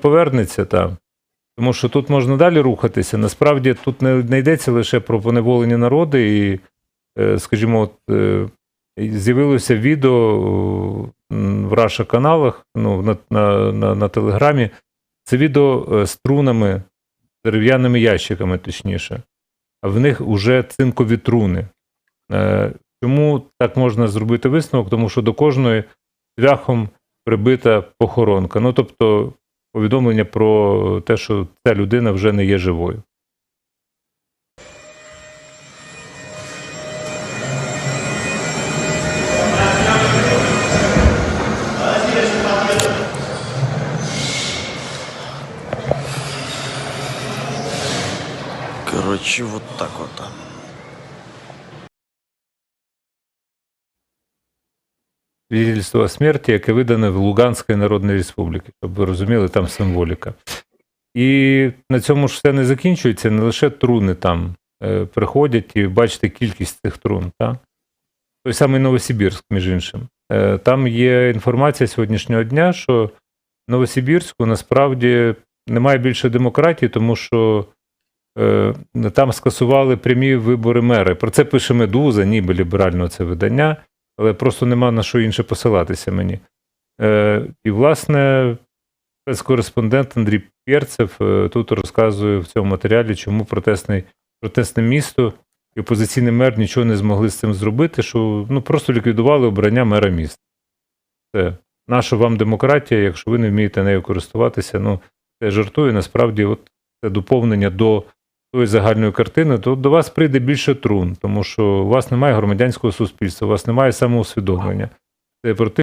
повернеться там. Тому що тут можна далі рухатися. Насправді тут не, не йдеться лише про поневолені народи, і, е, скажімо, от, е, з'явилося відео в Раша каналах, ну, на, на, на, на Телеграмі. Це відео е, з трунами, дерев'яними ящиками, точніше. А в них вже цинкові труни. Чому так можна зробити висновок? Тому що до кожної цвяхом прибита похоронка. Ну, тобто, повідомлення про те, що ця людина вже не є живою. Короче, вот так вот. Свідчення смерті, яке видане в Луганській Народній Республіці, щоб ви розуміли, там символіка. І на цьому ж все не закінчується, не лише труни там е, приходять і бачите кількість цих трун. Та? Той самий Новосибірськ, між іншим. Е, там є інформація сьогоднішнього дня, що в Новосибірську насправді немає більше демократії, тому що е, там скасували прямі вибори мери. Про це пише Медуза, ніби ліберального це видання але просто нема на що інше посилатися мені. Е, і, власне, спецкореспондент Андрій Перцев е, тут розказує в цьому матеріалі, чому протестний, протестне місто і опозиційний мер нічого не змогли з цим зробити, що ну, просто ліквідували обрання мера міста. Це наша вам демократія, якщо ви не вмієте нею користуватися, ну, це жартую, насправді, от це доповнення до загальної картини, то до вас прийде більше трун, тому що у вас немає громадянського суспільства, у вас немає самоусвідомлення. Це про те,